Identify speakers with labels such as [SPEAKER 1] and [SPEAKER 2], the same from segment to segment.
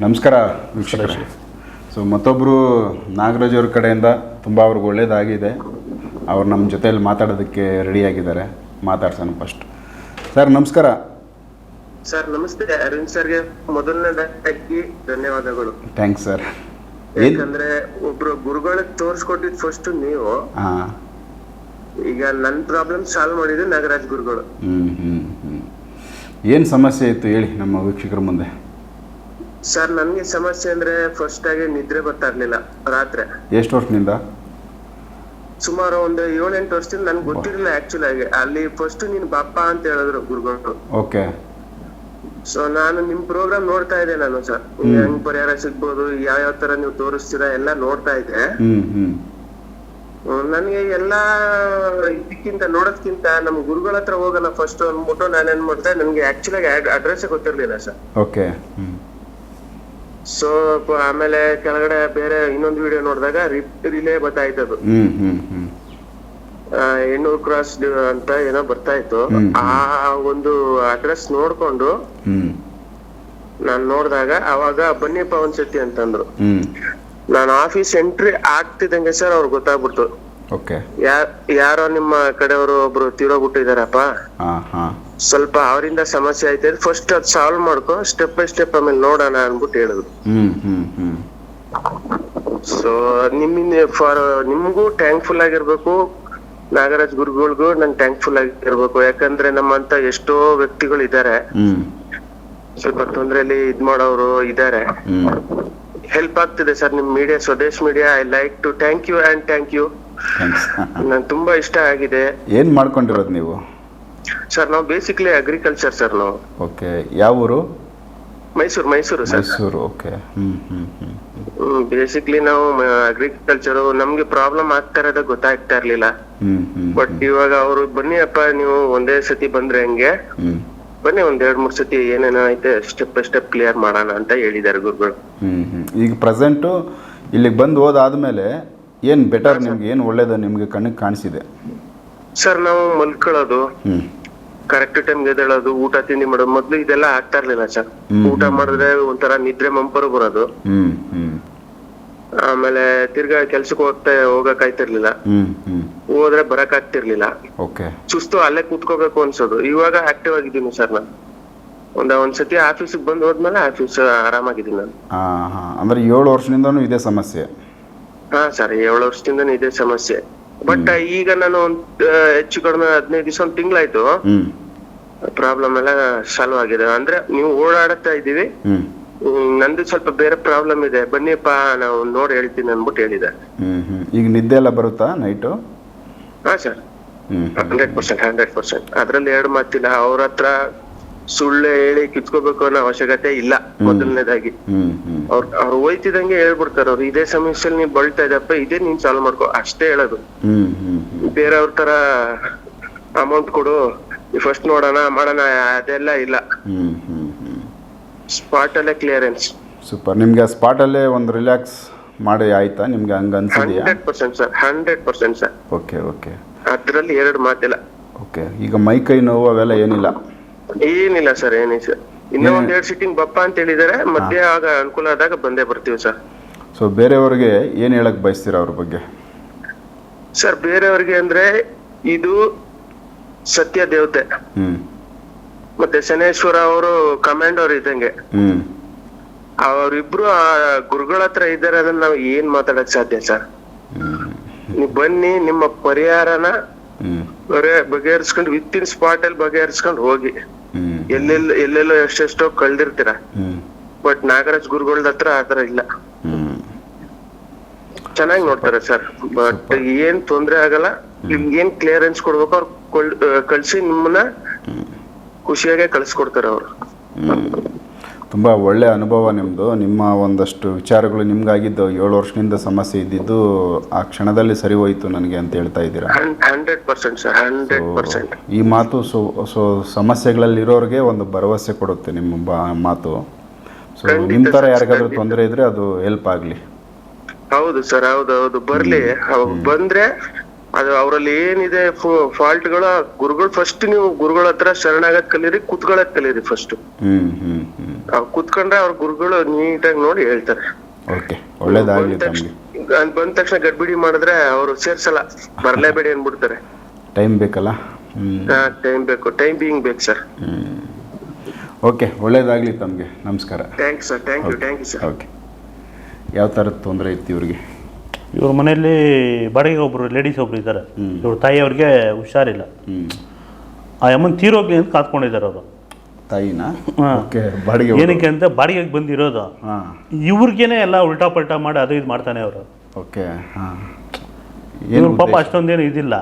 [SPEAKER 1] ನಮಸ್ಕಾರ ವೀಕ್ಷಕರೇ. ಸೊ ಮತ್ತೊಬ್ಬರು ನಾಗರಾಜ್ ಅವ್ರ ಕಡೆಯಿಂದ ತುಂಬ ಅವ್ರಿಗೆ ಒಳ್ಳೇದಾಗಿದೆ. ಅವ್ರು ನಮ್ಮ ಜೊತೆಯಲ್ಲಿ ಮಾತಾಡೋದಕ್ಕೆ ರೆಡಿಯಾಗಿದ್ದಾರೆ ಮಾತಾಡ್ಸೋಣ ಫಸ್ಟ್ ಸರ್ ನಮಸ್ಕಾರ.
[SPEAKER 2] ಸರ್ ನಮಸ್ತೆ. ಅರವಿಂದ್ ಸರ್ಗೆ ಮೊದಲನೇದಾಗಿ ಧನ್ಯವಾದಗಳು.
[SPEAKER 1] ಥ್ಯಾಂಕ್ಸ್ ಸರ್
[SPEAKER 2] ಯಾಕಂದ್ರೆ ಒಬ್ರು ಗುರುಗಳಿಗೆ ತೋರಿಸ್ಕೊಟ್ಟಿದ್ ಫಸ್ಟ್ ನೀವು.
[SPEAKER 1] ಹಾಂ.
[SPEAKER 2] ಈಗ ನನ್ ಪ್ರಾಬ್ಲಮ್ ಸಾಲ್ವ್ ಮಾಡಿದ್ರೆ ನಾಗರಾಜ್ ಗುರುಗಳು.
[SPEAKER 1] ಹ್ಮ್ ಹ್ಮ್ ಹ್ಞೂ ಏನು ಸಮಸ್ಯೆ ಇತ್ತು ಹೇಳಿ ನಮ್ಮ ವೀಕ್ಷಕರ ಮುಂದೆ?
[SPEAKER 2] ಸರ್ ನನ್ಗೆ ಸಮಸ್ಯೆ ಅಂದ್ರೆ ಫಸ್ಟ್ ಆಗಿ ನಿದ್ರೆ ಬರ್ತಾ ಇರ್ಲಿಲ್ಲ ರಾತ್ರಿ.
[SPEAKER 1] ಎಷ್ಟು ವರ್ಷದಿಂದ?
[SPEAKER 2] ಸುಮಾರು ಒಂದು ಏಳೆಂಟು ವರ್ಷದಿಂದ ನನ್ಗೆ ಗೊತ್ತಿರಲಿಲ್ಲ ಆಕ್ಚುಲ್ ಆಗಿ. ಅಲ್ಲಿ ಫಸ್ಟ್ ನೀನ್ ಬಾಪ ಅಂತ ಹೇಳಿದ್ರು ಗುರುಗಳು.
[SPEAKER 1] ಓಕೆ.
[SPEAKER 2] ಸೊ ನಾನು ನಿಮ್ ಪ್ರೋಗ್ರಾಮ್ ನೋಡ್ತಾ ಇದ್ದೆ ನಾನು ಸರ್. ಹೆಂಗ್ ಪರಿಹಾರ ಸಿಗ್ಬೋದು ಯಾವ ಯಾವ ತರ ನೀವು ತೋರಿಸ್ತೀರಾ ಎಲ್ಲ ನೋಡ್ತಾ ಇದ್ದೆ. ಹ್ಮ್ ನನ್ಗೆ ಎಲ್ಲಾ ಇದಕ್ಕಿಂತ ನೋಡೋದ್ಕಿಂತ ನಮ್ ಗುರುಗಳ ಹತ್ರ ಹೋಗಲ್ಲ ಫಸ್ಟ್ ಅಂದ್ಬಿಟ್ಟು ನಾನು ಏನ್ ಮಾಡ್ತಾ ನನ್ಗೆ ಆಕ್ಚುಲ್ ಆಗಿ ಅಡ್ರೆಸ್ ಗೊತ್ತಿರ್ಲಿಲ್ಲ ಸರ್.
[SPEAKER 1] ಓಕೆ.
[SPEAKER 2] ಸೊ ಆಮೇಲೆ ಕೆಳಗಡೆ ಬೇರೆ ಇನ್ನೊಂದು ವಿಡಿಯೋ ನೋಡಿದಾಗ ರಿಲೇ ಬರ್ತಾ
[SPEAKER 1] ಇತ್ತು ಅದು
[SPEAKER 2] ಎಣ್ಣೂರು ಕ್ರಾಸ್ ಅಂತ ಏನೋ ಬರ್ತಾ ಇತ್ತು ಆ ಒಂದು ಅಡ್ರೆಸ್ ನೋಡ್ಕೊಂಡು ನಾನು ನೋಡಿದಾಗ ಅವಾಗ ಬನ್ನಿ ಪವನ್ ಶೆಟ್ಟಿ
[SPEAKER 1] ಅಂತಂದ್ರು.
[SPEAKER 2] ನಾನು ಆಫೀಸ್ ಎಂಟ್ರಿ ಆಗ್ತಿದ್ದಂಗೆ ಸರ್ ಅವ್ರಿಗೆ ಗೊತ್ತಾಗ್ಬಿಡ್ತು.
[SPEAKER 1] ಓಕೆ.
[SPEAKER 2] ಯಾರೋ ನಿಮ್ಮ ಕಡೆಯವರು ಒಬ್ರು ತಿರೋಗ್ಬಿಟ್ಟಿದಾರಪ್ಪ. ಸ್ವಲ್ಪ ಅವರಿಂದ ಸಮಸ್ಯೆ ಆಯ್ತು ಫಸ್ಟ್ ಅದ್ ಸಾಲ್ವ್ ಮಾಡ್ಕೊ ಸ್ಟೆಪ್ ಬೈ ಸ್ಟೆಪ್ ಆಮೇಲೆ ನೋಡೋಣ ಅನ್ಬಿಟ್ಟು ಹೇಳಿದ್ರು.
[SPEAKER 1] ಹ್ಞೂ
[SPEAKER 2] ಸೊ ನಿಮ್ಮಿಂದ ಫಾರ್ ನಿಮ್ಗೂ ಥ್ಯಾಂಕ್ಫುಲ್ ಆಗಿರ್ಬೇಕು ನಾಗರಾಜ್ ಗುರುಗಳಿಗೂ ನನ್ ಥ್ಯಾಂಕ್ಫುಲ್ ಆಗಿರ್ಬೇಕು. ಯಾಕಂದ್ರೆ ನಮ್ಮಂತ ಎಷ್ಟೋ ವ್ಯಕ್ತಿಗಳು ಇದಾರೆ. ಸ್ವಲ್ಪ ತೊಂದ್ರೆಯಲ್ಲಿ ಇದ್ ಮಾಡೋರು ಇದಾರೆ. ಹೆಲ್ಪ್ ಆಗ್ತಿದೆ ಸರ್ ನಿಮ್ media Swadesh media I like to thank you and thank you ನನ್ ತುಂಬಾ ಇಷ್ಟ ಆಗಿದೆ.
[SPEAKER 1] ಏನು ಮಾಡ್ಕೊಂಡಿರೋದು ನೀವು?
[SPEAKER 2] ಸರ್ ನಾವು ಬೇಸಿಕ್ಲಿ ಅಗ್ರಿಕಲ್ಚರ್ ಸರ್ ನಾವು.
[SPEAKER 1] ಓಕೆ ಯಾವ ಊರು?
[SPEAKER 2] ಮೈಸೂರು ಮೈಸೂರು ಸರ್.
[SPEAKER 1] ಮೈಸೂರು ಓಕೆ ಹ್ಞೂ ಹ್ಞೂ ಹ್ಞೂ
[SPEAKER 2] ಬೇಸಿಕ್ಲಿ ನಾವು ಅಗ್ರಿಕಲ್ಚರ್ ನಮ್ಗೆ ಪ್ರಾಬ್ಲಮ್ ಆಗ್ತಾ ಇರೋದ ಗೊತ್ತಾಗ್ತಾ ಇರ್ಲಿಲ್ಲ.
[SPEAKER 1] ಹ್ಞೂ ಹ್ಞೂ
[SPEAKER 2] ಬಟ್ ಇವಾಗ ಅವರು ಬನ್ನಿ ಅಪ್ಪ ನೀವು ಒಂದೇ ಸತಿ ಬಂದ್ರೆ ಹೆಂಗೆ?
[SPEAKER 1] ಹ್ಞೂ
[SPEAKER 2] ಬನ್ನಿ ಒಂದ್ ಎರಡ್ ಮೂರ್ ಸತಿ ಏನೇನೋ ಐತೆ ಸ್ಟೆಪ್ ಬೈ ಸ್ಟೆಪ್ ಕ್ಲಿಯರ್ ಮಾಡೋಣ ಅಂತ ಹೇಳಿದ್ದಾರೆ ಗುರುಗಳು.
[SPEAKER 1] ಹ್ಞೂ ಹ್ಞೂ ಈಗ ಪ್ರೆಸೆಂಟು ಇಲ್ಲಿಗೆ ಬಂದು ಹೋದಾದ್ಮೇಲೆ ಏನು ಬೆಟರ್ ನಿಮ್ಗೆ ಏನು ಒಳ್ಳೇದು ನಿಮಗೆ ಕಣ್ಣಿಗೆ ಕಾಣಿಸಿದೆ?
[SPEAKER 2] ಸರ್ ನಾವು ಮಲ್ಕೊಳ್ಳೋದು
[SPEAKER 1] ಹ್ಞೂ
[SPEAKER 2] ಕರೆಕ್ಟ್ ಟೈಮ್ ಎದ್ದೇಳೋದು ಊಟ ತಿಂಡಿ ಮಾಡೋದು ಮೊದ್ಲು ಇದೆಲ್ಲ ಆಗ್ತಾ ಇರ್ಲಿಲ್ಲ ಸರ್ ಊಟ ಮಾಡಿದ್ರೆ ಒಂಥರ ನಿದ್ರೆ ಮಂಪರು ಬರೋದು.
[SPEAKER 1] ಹ್ಞೂ ಹ್ಞೂ
[SPEAKER 2] ಆಮೇಲೆ ತಿರ್ಗಾ ಕೆಲ್ಸಕ್ಕೆ ಹೋಗ್ತಾ ಹೋಗಕ್ ಆಯ್ತಿರ್ಲಿಲ್ಲ.
[SPEAKER 1] ಹ್ಞೂ ಹ್ಞೂ
[SPEAKER 2] ಹೋದ್ರೆ ಬರಕ್ ಆಗ್ತಿರ್ಲಿಲ್ಲ.
[SPEAKER 1] ಓಕೆ.
[SPEAKER 2] ಸುಸ್ತು ಅಲ್ಲೇ ಕೂತ್ಕೋಬೇಕು ಅನ್ಸೋದು. ಇವಾಗ ಆಕ್ಟಿವ್ ಆಗಿದ್ದೀನಿ ಸರ್ ನಾನು. ಒಂದ ಒಂದ್ಸತಿ ಆಫೀಸಿಗೆ ಬಂದ್ ಹೋದ್ಮೇಲೆ ಆಫೀಸ್ ಆರಾಮಾಗಿದ್ದೀನಿ ನಾನು.
[SPEAKER 1] ಹಾಂ ಹಾಂ ಅಂದರೆ ಏಳು ವರ್ಷದಿಂದನೂ ಇದೇ ಸಮಸ್ಯೆ.
[SPEAKER 2] ಹಾ ಸರ್ ಏಳು ವರ್ಷದಿಂದನೂ ಇದೆ ಸಮಸ್ಯೆ. ಬಟ್ ಈಗ ನಾನು ಒಂದ್ ಆ, ಹೆಚ್ಚು ಕಡಿಮೆ ಹದಿನೈದು ದಿವಸ ಒಂದ್ ತಿಂಗ್ಳಾಯ್ತು. ಪ್ರಾಬ್ಲಮ್ ಎಲ್ಲ ಸಾಲ್ವ್ ಆಗಿದೆ. ಅಂದ್ರೆ ನೀವು ಓಡಾಡ್ತಾ ಇದೀವಿ ಹ್ಮ್, ನಂದು ಸ್ವಲ್ಪ ಬೇರೆ ಪ್ರಾಬ್ಲಮ್ ಇದೆ. ಬನ್ನಿಪ್ಪ ನಾವು ನೋಡಿ ಹೇಳ್ತೀನಿ ಅನ್ಬಿಟ್ಟು ಹೇಳಿದೆ.
[SPEAKER 1] ಈಗ ನಿದ್ದೆ ಎಲ್ಲ ಬರುತ್ತಾ ನೈಟು?
[SPEAKER 2] ಹಾ sir. Hundred percent hundred percent. ಅದ್ರಲ್ಲಿ ಎರಡು ಮಾತಿಲ್ಲ. ಅವ್ರ ಹತ್ರ ಸುಳ್ಳು ಹೇಳಿ ಕಿತ್ಕೋಬೇಕು ಅನ್ನೋ ಅವಶ್ಯಕತೆ ಇಲ್ಲ. ಮೊದಲನೇದಾಗಿ. ಅವ್ರ ಅವ್ರ ಹೋಯ್ತಿದಂಗೆ ಹೇಳ್ಬಿಡ್ತಾರೆ ಅವ್ರು. ಇದೇ ಸಮಸ್ಯೆಲಿ ನೀನ್ ಬಳ್ತಾ ಇದಪ್ಪ ಇದೇ ನೀನ್ ಸಾಲ್ವ್ ಮಾಡ್ಕೊ ಅಷ್ಟೇ ಹೇಳೋದು. ಬೇರೆಯವ್ರ ತರ ಅಮೌಂಟ್ ಕೊಡು ಫಸ್ಟ್ ನೋಡೋಣ ಮಾಡೋಣ ಅದೆಲ್ಲ ಇಲ್ಲ. ಸ್ಪಾಟ್ ಅಲ್ಲೇ ಕ್ಲಿಯರೆನ್ಸ್
[SPEAKER 1] ಸೂಪರ್ ನಿಮ್ಗೆ ಸ್ಪಾಟ್ ಅಲ್ಲೇ ಒಂದು ರಿಲ್ಯಾಕ್ಸ್ ಮಾಡಿ ಆಯ್ತಾ? ನಿಮ್ಗೆ ಹಂಗ ಅನ್ಸಿದೆಯಾ?
[SPEAKER 2] Hundred percent sir hundred percent sir.
[SPEAKER 1] Okay okay
[SPEAKER 2] ಅದರಲ್ಲಿ ಎರಡು ಮಾತಿಲ್ಲ.
[SPEAKER 1] ಓಕೆ ಈಗ ಮೈ ಕೈ ನೋವು ಅವೆಲ್ಲ ಏನಿಲ್ಲ?
[SPEAKER 2] ಏನಿಲ್ಲ ಸರ್ ಏನಿಲ್ಲ ಸರ್. ಇನ್ನೂ ಒಂದ್ ಎರಡು ಸಿಟ್ಟಿಂಗ್ ಬಪ್ಪ ಅಂತ ಹೇಳಿದಾರೆ ಮಧ್ಯ ಆಗ ಅನುಕೂಲ ಆದಾಗ ಬಂದೇ ಬರ್ತೀವಿ ಸರ್.
[SPEAKER 1] ಸೊ ಬೇರೆಯವ್ರಿಗೆ ಏನು ಹೇಳಕ್ ಬಯಸ್ತೀರಾ ಅವ್ರ ಬಗ್ಗೆ?
[SPEAKER 2] ಸರ್ ಬೇರೆಯವ್ರಿಗೆ ಅಂದ್ರೆ ಇದು ಸತ್ಯ ದೇವತೆ.
[SPEAKER 1] ಹ್ಮ್.
[SPEAKER 2] ಮತ್ತೆ ಶನೇಶ್ವರ ಅವರು ಕಮಾಂಡೋರ್ ಇದ್ದಂಗೆ.
[SPEAKER 1] ಹ್ಮ್.
[SPEAKER 2] ಅವರಿಬ್ರು ಆ ಗುರುಗಳ ಹತ್ರ ಇದ್ದಾರೆ ಅದನ್ನ ನಾವು ಏನ್ ಮಾತಾಡಕ್ ಸಾಧ್ಯ ಸರ್? ನೀವು ಬನ್ನಿ ನಿಮ್ಮ ಪರಿಹಾರನ
[SPEAKER 1] ಹ್ಮ್.
[SPEAKER 2] ಬಗೆ- ಬಗೆಹರಿಸ್ಕೊಂಡು ವಿತ್ ಇನ್ ಸ್ಪಾಟ್ ಅಲ್ಲಿ ಬಗೆಹರಿಸ್ಕೊಂಡು ಹೋಗಿ. ಎಲ್ಲೆಲ್ಲ ಎಲ್ಲೆಲ್ಲೋ ಎಷ್ಟೆಷ್ಟೋ ಕಳ್ದಿರ್ತೀರ. ಬಟ್ ನಾಗರಾಜ್ ಗುರುಗಳ ಹತ್ರ ಆತರ ಇಲ್ಲ. ಚೆನ್ನಾಗಿ ನೋಡ್ತಾರೆ ಸರ್. ಬಟ್ ಏನ್ ತೊಂದ್ರೆ ಆಗಲ್ಲ. ನಿಮ್ಗೆ ಏನ್ ಕ್ಲಿಯರೆನ್ಸ್ ಕೊಡ್ಬೇಕು ಅವ್ರು ಕಳ್ಸಿ ನಿಮ್ಮನ್ನ ಖುಷಿಯಾಗೆ ಕಳ್ಸಿಕೊಡ್ತಾರೆ ಅವ್ರು.
[SPEAKER 1] ತುಂಬ ಒಳ್ಳೆ ಅನುಭವ ನಿಮ್ಮದು ನಿಮ್ಮ ಒಂದಷ್ಟು ವಿಚಾರಗಳು ನಿಮ್ಗಾಗಿದ್ದು ಏಳು ವರ್ಷದಿಂದ ಸಮಸ್ಯೆ ಇದ್ದಿದ್ದು ಆ ಕ್ಷಣದಲ್ಲಿ ಸರಿ ಹೋಯಿತು ನನಗೆ ಅಂತ ಹೇಳ್ತಾ ಇದ್ದೀರಾ?
[SPEAKER 2] Hundred percent sir hundred percent.
[SPEAKER 1] ಈ ಮಾತು ಸೊ ಸೊ ಸಮಸ್ಯೆಗಳಲ್ಲಿರೋರಿಗೆ ಒಂದು ಭರವಸೆ ಕೊಡುತ್ತೆ ನಿಮ್ಮ ಬಾ ಮಾತು. ಸೊ ನಿಮ್ಮ ಥರ ಯಾರಿಗಾದ್ರೂ. ತೊಂದರೆ ಇದ್ದರೆ ಅದು ಹೆಲ್ಪ್ ಆಗಲಿ.
[SPEAKER 2] ಹೌದು ಸರ್ ಹೌದು ಹೌದು. ಬರ್ಲಿ. ಬಂದ್ರೆ ಅದು ಅವರಲ್ಲಿ ಏನಿದೆ ಫಾಲ್ಟ್ಗಳ ಗುರುಗಳು ಫಸ್ಟ್ ನೀವು ಗುರುಗಳ ಹತ್ರ ಶರಣಾಗತ್ ಕಲೀರಿ ಕುತ್ಕೊಳ್ಳೋದ್ ಕಲೀರಿ ಫಸ್ಟ್
[SPEAKER 1] ಹ್ಮ್
[SPEAKER 2] ಹ್ಮ್. ಕುತ್ಕೊಂಡ್ರೆ ಅವ್ರ ಗುರುಗಳು ನೀಟಾಗಿ ನೋಡಿ ಹೇಳ್ತಾರೆ.
[SPEAKER 1] ಓಕೆ ಒಳ್ಳೇದಾಗಲಿ
[SPEAKER 2] ಬಂದ್
[SPEAKER 1] ತಮಗೆ.
[SPEAKER 2] ಬಂದ ತಕ್ಷಣ ಗಡ್ಬಿಡಿ ಮಾಡಿದ್ರೆ ಅವರು ಸೇರ್ಸಲ್ಲ ಬರಲೇಬೇಡಿ ಅನ್ಬಿಡ್ತಾರೆ
[SPEAKER 1] ಟೈಮ್ ಬೇಕಲ್ಲ?
[SPEAKER 2] ಟೈಮ್ ಬೇಕು ಟೈಮ್ ಬೀಯಿಂಗ್ ಬೇಕು ಸರ್.
[SPEAKER 1] ಓಕೆ ಒಳ್ಳೇದಾಗಲಿ ತಮಗೆ ನಮಸ್ಕಾರ.
[SPEAKER 2] Thanks sir thank you thank you sir
[SPEAKER 1] okay. ಯಾವ ಥರದ ತೊಂದರೆ ಇತ್ತು ಇವ್ರಿಗೆ?
[SPEAKER 3] ಇವ್ರ ಮನೆಯಲ್ಲಿ ಬಾಡಿಗೆ ಒಬ್ಬರು ಲೇಡೀಸ್ ಒಬ್ರು ಇದ್ದಾರೆ. ಇವ್ರ ತಾಯಿಯವ್ರಿಗೆ ಹುಷಾರಿಲ್ಲ.
[SPEAKER 1] ಹ್ಞೂ
[SPEAKER 3] ಆ ಅಮ್ಮನ ತೀರೋಗ್ಲಿ ಅಂತ ಕಾತ್ಕೊಂಡಿದ್ದಾರೆ ಅವರು.
[SPEAKER 1] ತಾಯಿನ? ಓಕೆ ಬಾಡಿಗೆ
[SPEAKER 3] ಏನಕ್ಕೆ ಅಂತ ಬಾಡಿಗೆಗೆ ಬಂದಿರೋದು.
[SPEAKER 1] ಹಾಂ.
[SPEAKER 3] ಇವ್ರಿಗೇನೆ ಎಲ್ಲ ಉಲ್ಟಾ ಪಲ್ಟಾ ಮಾಡಿ ಅದು ಇದು ಮಾಡ್ತಾನೆ ಅವರು.
[SPEAKER 1] ಓಕೆ ಹಾಂ.
[SPEAKER 3] ಇವ್ರ ಪಾಪ ಅಷ್ಟೊಂದೇನು ಇದಿಲ್ಲ.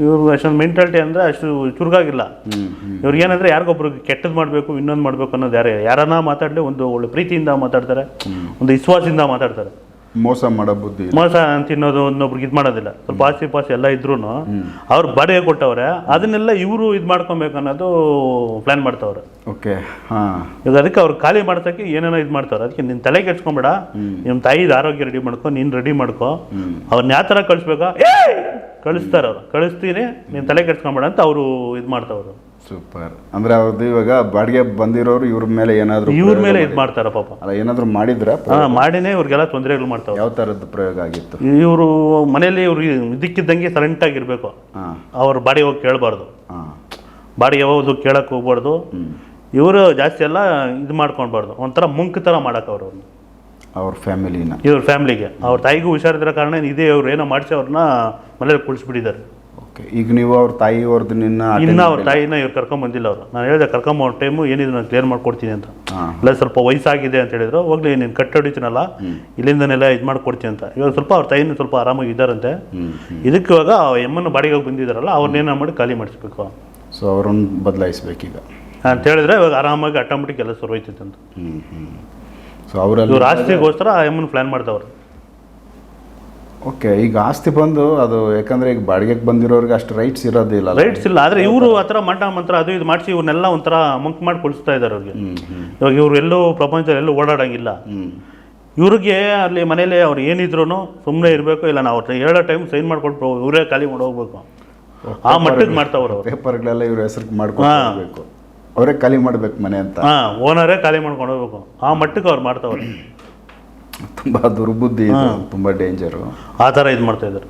[SPEAKER 3] ಇವ್ರು ಅಷ್ಟೊಂದು ಮೆಂಟಾಲಿಟಿ ಅಂದರೆ ಅಷ್ಟು
[SPEAKER 1] ಚುರುಕಾಗಿಲ್ಲ.
[SPEAKER 3] ಇವ್ರಿಗೆ ಏನಂದ್ರೆ ಯಾರಿಗೊಬ್ರಿಗೆ ಕೆಟ್ಟದ್ದು ಮಾಡಬೇಕು ಇನ್ನೊಂದು ಮಾಡಬೇಕು ಅನ್ನೋದು ಯಾರೇ ಯಾರನ್ನ ಮಾತಾಡಲಿ ಒಂದು ಒಳ್ಳೆ ಪ್ರೀತಿಯಿಂದ ಮಾತಾಡ್ತಾರೆ ಒಂದು ವಿಶ್ವಾಸದಿಂದ ಮಾತಾಡ್ತಾರೆ.
[SPEAKER 1] ಮೋಸ ಮಾಡೋ ಬುದ್ಧಿ.
[SPEAKER 3] ಮೋಸ ಅಂತ ತಿನ್ನೋದು ಇನ್ನೊಬ್ರಿಗೆ ಇದು ಮಾಡೋದಿಲ್ಲ. ಸ್ವಲ್ಪ ಆಸೆ ಪಾಸೆ ಎಲ್ಲ ಇದ್ರೂ ಅವ್ರು ಬಾಡಿಗೆ ಕೊಟ್ಟವ್ರೆ ಅದನ್ನೆಲ್ಲ ಇವರು ಇದು ಮಾಡ್ಕೊಬೇಕು ಅನ್ನೋದು ಪ್ಲಾನ್ ಮಾಡ್ತಾವ್ರೆ.
[SPEAKER 1] ಓಕೆ ಹಾಂ.
[SPEAKER 3] ಈಗ ಅದಕ್ಕೆ ಅವ್ರು ಖಾಲಿ ಮಾಡ್ಸೋಕ್ಕೆ ಏನೇನೋ ಇದು ಮಾಡ್ತಾರೆ ಅದಕ್ಕೆ ನಿನ್ನ ತಲೆ ಕೆಡ್ಸ್ಕೊಂಬೇಡ. ನಿಮ್ಮ ತಾಯಿದ ಆರೋಗ್ಯ ರೆಡಿ ಮಾಡ್ಕೊ ನೀನು ರೆಡಿ ಮಾಡ್ಕೊ. ಅವ್ರನ್ನ ಯಾವ ಥರ ಕಳಿಸ್ಬೇಕಾ? ಏ ಕಳಿಸ್ತಾರೆ ಅವ್ರು ಕಳಿಸ್ತೀನಿ ನೀನು ತಲೆ ಕೆಡ್ಸ್ಕೊಂಬೇಡ ಅಂತ ಅವರು ಇದು ಮಾಡ್ತಾವ್ರು.
[SPEAKER 1] ಸೂಪರ್. ಅಂದ್ರೆ ಅವ್ರದ್ದು ಇವಾಗ ಬಾಡಿಗೆ ಬಂದಿರೋರು ಇವ್ರ ಮೇಲೆ ಏನಾದ್ರು
[SPEAKER 3] ಇವ್ರ ಮೇಲೆ ಇದು ಮಾಡ್ತಾರೆ ಪಾಪ.
[SPEAKER 1] ಅಲ್ಲ ಏನಾದ್ರು ಮಾಡಿದ್ರ
[SPEAKER 3] ಹಾಂ ಮಾಡಿನೇ ಇವ್ರಿಗೆಲ್ಲ ತೊಂದರೆಗಳು ಮಾಡ್ತಾವೆ
[SPEAKER 1] ಯಾವ ಥರದ್ದು ಪ್ರಯೋಗ ಆಗಿತ್ತು?
[SPEAKER 3] ಇವರು ಮನೆಯಲ್ಲಿ ಇವ್ರಿಗೆ ಇದಕ್ಕಿದ್ದಂಗೆ ಸೈಲೆಂಟ್ ಆಗಿರ್ಬೇಕು.
[SPEAKER 1] ಹಾಂ.
[SPEAKER 3] ಅವ್ರ ಬಾಡಿ ಹೋಗಿ ಕೇಳಬಾರ್ದು.
[SPEAKER 1] ಹಾಂ.
[SPEAKER 3] ಬಾಡಿಗೆ ಯಾವುದು ಕೇಳಕ್ಕೆ ಹೋಗ್ಬಾರ್ದು. ಇವರು ಜಾಸ್ತಿ ಎಲ್ಲ ಇದು ಮಾಡ್ಕೊಳ್ಬಾರ್ದು. ಒಂಥರ ಮುಂಕ್ ಥರ ಮಾಡಕ್ಕೆ ಅವರು.
[SPEAKER 1] ಅವ್ರ ಫ್ಯಾಮಿಲಿನ
[SPEAKER 3] ಇವ್ರ ಫ್ಯಾಮಿಲಿಗೆ ಅವ್ರ ತಾಯಿಗೂ ಹುಷಾರಿದ್ರ ಕಾರಣ ಇದೇ ಇವ್ರು ಏನೋ ಮಾಡಿಸಿ ಅವ್ರನ್ನ ಮನೇಲಿ ಕುಳಿಸ್ಬಿಟ್ಟಿದ್ದಾರೆ.
[SPEAKER 1] ಈಗ ನೀವು ಅವ್ರ ತಾಯಿ ಅವ್ರದ್ದು ನಿನ್ನ
[SPEAKER 3] ಇನ್ನ ಅವ್ರ ತಾಯಿನ ಇವ್ರು ಕರ್ಕೊಂಡ್ ಬಂದಿಲ್ಲ ಅವರು. ನಾನು ಹೇಳಿದೆ ಕರ್ಕೊಂಬ ಟೈಮು ಏನಿದೆ ನಾನು ಕ್ಲಿಯರ್ ಮಾಡ್ಕೊಡ್ತೀನಿ ಅಂತ.
[SPEAKER 1] ಅಲ್ಲ
[SPEAKER 3] ಇಲ್ಲ ಸ್ವಲ್ಪ ವಯಸ್ಸಾಗಿದೆ ಅಂತ ಹೇಳಿದ್ರು. ಹೋಗ್ಲಿ ನೀನು ಕಟ್ಟೊಡಿತೀನಲ್ಲ ಇಲ್ಲಿಂದನೆಲ್ಲ ಇದು ಮಾಡ್ಕೊಡ್ತೀನಿ ಅಂತ. ಇವಾಗ ಸ್ವಲ್ಪ ಅವ್ರ ತಾಯಿನೂ ಸ್ವಲ್ಪ ಆರಾಮಾಗಿ ಇದ್ದಾರಂತೆ. ಇದಕ್ಕೆ ಇವಾಗ ಎಮ್ಮನ್ನು ಬಾಡಿಗೆ ಬಂದಿದ್ದಾರಲ್ಲ ಅವ್ರನ್ನೇನ ಮಾಡಿ ಖಾಲಿ ಮಾಡಿಸ್ಬೇಕು.
[SPEAKER 1] ಸೊ ಅವ್ರನ್ನ ಬದಲಾಯಿಸ್ಬೇಕೀಗ.
[SPEAKER 3] ಅಂತ ಹೇಳಿದ್ರೆ ಇವಾಗ ಆರಾಮಾಗಿ ಆಟೋಮೆಟಿಕ್ ಎಲ್ಲ ಶುರುವಾಯ್ತೈತೆ ಅಂತ.
[SPEAKER 1] ಸೊ ಅವರಲ್ಲಿ
[SPEAKER 3] ರಾಷ್ಟ್ರೀಯಗೋಸ್ಕರ ಆ ಎಮ್ಮನ್ನು ಪ್ಲಾನ್ ಮಾಡ್ತಾವ್ರೆ
[SPEAKER 1] ಓಕೆ ಈಗ ಆಸ್ತಿ ಬಂದು ಅದು ಯಾಕಂದ್ರೆ ಈಗ ಬಾಡಿಗೆಗೆ ಬಂದಿರೋರಿಗೆ ಅಷ್ಟು ರೈಟ್ಸ್ ಇರೋದಿಲ್ಲ
[SPEAKER 3] ರೈಟ್ಸ್ ಇಲ್ಲ ಆದ್ರೆ ಇವರು ಆ ಥರ ಮಂಟ ಮಂತ್ರ ಅದು ಇದು ಮಾಡಿಸಿ ಇವ್ರನ್ನೆಲ್ಲ ಒಂಥರ ಮಂಕ್ ಮಾಡಿ ಕೊಡಿಸ್ತಾ ಇದ್ದಾರೆ ಅವ್ರಿಗೆ. ಇವಾಗ ಇವ್ರು ಎಲ್ಲೂ ಪ್ರಪಂಚದಲ್ಲಿ ಎಲ್ಲೂ ಓಡಾಡಂಗಿಲ್ಲ. ಇವ್ರಿಗೆ ಅಲ್ಲಿ ಮನೇಲಿ ಅವ್ರು ಏನಿದ್ರು ಸುಮ್ಮನೆ ಇರಬೇಕು ಇಲ್ಲ ನಾವು ಎರಡು ಹೇಳೋ ಟೈಮ್ ಸೈನ್ ಮಾಡ್ಕೊಟ್ಟು ಇವರೇ ಖಾಲಿ ಮಾಡಿ ಹೋಗ್ಬೇಕು. ಆ ಮಟ್ಟಕ್ಕೆ ಮಾಡ್ತಾವ್ರು ಅವ್ರು.
[SPEAKER 1] ಪೇಪರ್ಗಳೆಲ್ಲ ಇವ್ರ ಹೆಸರು ಮಾಡ್ಕೊಂಡು ಅವರೇ ಖಾಲಿ ಮಾಡ್ಬೇಕು ಮನೆ ಅಂತ.
[SPEAKER 3] ಹಾಂ ಓನರೇ ಖಾಲಿ ಮಾಡ್ಕೊಂಡು ಹೋಗ್ಬೇಕು. ಆ ಮಟ್ಟಕ್ಕೆ ಅವ್ರು ಮಾಡ್ತಾವ್ರೆ.
[SPEAKER 1] ತುಂಬಾ ದುರ್ಬುದ್ಧಿ ಇದು ತುಂಬಾ ಡೇಂಜರು
[SPEAKER 3] ಆ ಥರ ಇದು ಮಾಡ್ತಾ ಇದ್ದಾರೆ.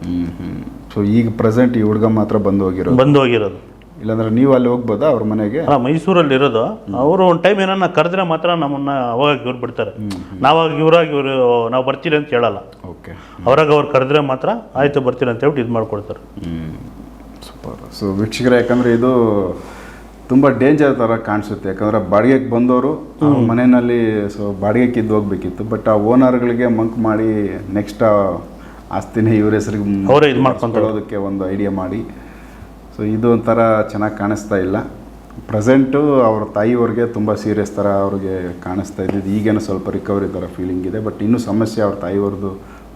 [SPEAKER 1] ಸೊ ಈಗ ಪ್ರೆಸೆಂಟ್ ಈ ಹುಡುಗ ಮಾತ್ರ ಬಂದು ಹೋಗಿರೋದು?
[SPEAKER 3] ಬಂದು ಹೋಗಿರೋದು.
[SPEAKER 1] ಇಲ್ಲಾಂದ್ರೆ ನೀವು ಅಲ್ಲಿ ಹೋಗ್ಬೋದಾ ಅವ್ರ ಮನೆಗೆ?
[SPEAKER 3] ಅಲ್ಲ ಮೈಸೂರಲ್ಲಿ ಇರೋದು. ಅವರು ಒಂದು ಟೈಮ್ ಏನನ್ನ ಕರೆದ್ರೆ ಮಾತ್ರ ನಮ್ಮನ್ನ ಅವಾಗ ಇವ್ರು ಬಿಡ್ತಾರೆ. ನಾವಾಗ ಇವ್ರಾಗ ಇವರು ನಾವು ಬರ್ತೀರಿ ಅಂತ ಹೇಳಲ್ಲ.
[SPEAKER 1] ಓಕೆ
[SPEAKER 3] ಅವ್ರಾಗ ಅವ್ರು ಕರೆದ್ರೆ ಮಾತ್ರ ಆಯ್ತು ಬರ್ತೀರಿ ಅಂತ ಹೇಳ್ಬಿಟ್ಟು ಇದು ಮಾಡ್ಕೊಡ್ತಾರೆ.
[SPEAKER 1] ಹ್ಮ್. ಸೂಪರ್ ಸೊ ವೀಕ್ಷಕರೇ ಯಾಕಂದ್ರೆ ಇದು ತುಂಬ ಡೇಂಜರ್ ಥರ ಕಾಣಿಸುತ್ತೆ. ಯಾಕಂದ್ರೆ ಬಾಡಿಗೆಗೆ ಬಂದವರು ಮನೆಯಲ್ಲಿ ಸೊ ಬಾಡಿಗೆಗೆ ಇದ್ದು ಹೋಗ್ಬೇಕಿತ್ತು. ಬಟ್ ಆ ಓನರ್ಗಳಿಗೆ ಮಂಕ್ ಮಾಡಿ ನೆಕ್ಸ್ಟ್ ಆಸ್ತಿನೇ ಇವ್ರ ಹೆಸರಿಗೆ
[SPEAKER 3] ಅವರೇ ಇದ್.
[SPEAKER 1] ಮಾಡ್ಕೊಳ್ಳೋದಕ್ಕೆ ಒಂದು ಐಡಿಯಾ ಮಾಡಿ. ಸೊ ಇದು ಒಂಥರ ಚೆನ್ನಾಗಿ ಕಾಣಿಸ್ತಾ ಇಲ್ಲ. ಪ್ರೆಸೆಂಟು ಅವ್ರ ತಾಯಿಯವ್ರಿಗೆ ತುಂಬ ಸೀರಿಯಸ್ ಥರ ಅವ್ರಿಗೆ ಕಾಣಿಸ್ತಾ ಇದ್ದಿದ್ದು. ಈಗೇನು ಸ್ವಲ್ಪ ರಿಕವರಿ ಥರ ಫೀಲಿಂಗ್ ಇದೆ. ಬಟ್ ಇನ್ನೂ ಸಮಸ್ಯೆ ಅವ್ರ ತಾಯಿಯವ್ರದ್ದು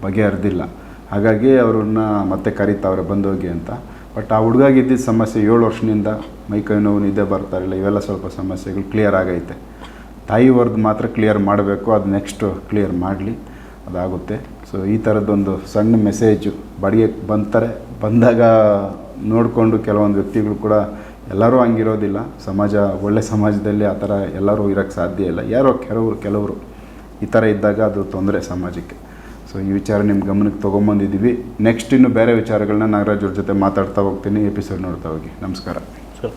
[SPEAKER 1] ಬಗೆಹರಿದಿಲ್ಲ. ಹಾಗಾಗಿ ಅವ್ರನ್ನ ಮತ್ತೆ ಕರೀತಾವ್ರೆ ಬಂದೋಗಿ ಅಂತ. ಬಟ್ ಆ ಹುಡುಗಾಗಿ ಇದ್ದಿದ್ದ ಸಮಸ್ಯೆ ಏಳು ವರ್ಷದಿಂದ ಮೈಕೈ ನೋವು ನಿದ್ದೆ ಬರ್ತಾ ಇರಲಿಲ್ಲ. ಇವೆಲ್ಲ ಸ್ವಲ್ಪ ಸಮಸ್ಯೆಗಳು ಕ್ಲಿಯರ್ ಆಗೈತೆ. ತಾಯಿಯವ್ರದ್ದು ಮಾತ್ರ ಕ್ಲಿಯರ್ ಮಾಡಬೇಕು. ಅದು ನೆಕ್ಸ್ಟು ಕ್ಲಿಯರ್ ಮಾಡಲಿ. ಅದಾಗುತ್ತೆ. ಸೊ ಈ ಥರದ್ದೊಂದು ಸಣ್ಣ ಮೆಸೇಜು ಬಾಡಿಗೆ ಬಂತಾರೆ. ಬಂದಾಗ ನೋಡಿಕೊಂಡು ಕೆಲವೊಂದು ವ್ಯಕ್ತಿಗಳು ಕೂಡ ಎಲ್ಲರೂ ಹಂಗಿರೋದಿಲ್ಲ. ಸಮಾಜ, ಒಳ್ಳೆ ಸಮಾಜದಲ್ಲಿ ಆ ಥರ ಎಲ್ಲರೂ ಇರೋಕ್ಕೆ ಸಾಧ್ಯ ಇಲ್ಲ. ಯಾರೋ ಕೆಲವರು ಕೆಲವರು ಈ ಥರ ಇದ್ದಾಗ ಅದು ತೊಂದರೆ ಸಮಾಜಕ್ಕೆ. ಸೊ ಈ ವಿಚಾರ ನಿಮ್ಮ ಗಮನಕ್ಕೆ ತೊಗೊಂಬಂದಿದ್ದೀವಿ. ನೆಕ್ಸ್ಟ್ ಇನ್ನು ಬೇರೆ ವಿಚಾರಗಳನ್ನ ನಾಗರಾಜ್ ಅವ್ರ ಜೊತೆ ಮಾತಾಡ್ತಾ ಹೋಗ್ತೀನಿ. ಎಪಿಸೋಡ್ ನೋಡ್ತಾ ಹೋಗಿ. ನಮಸ್ಕಾರ.
[SPEAKER 3] ಸರ್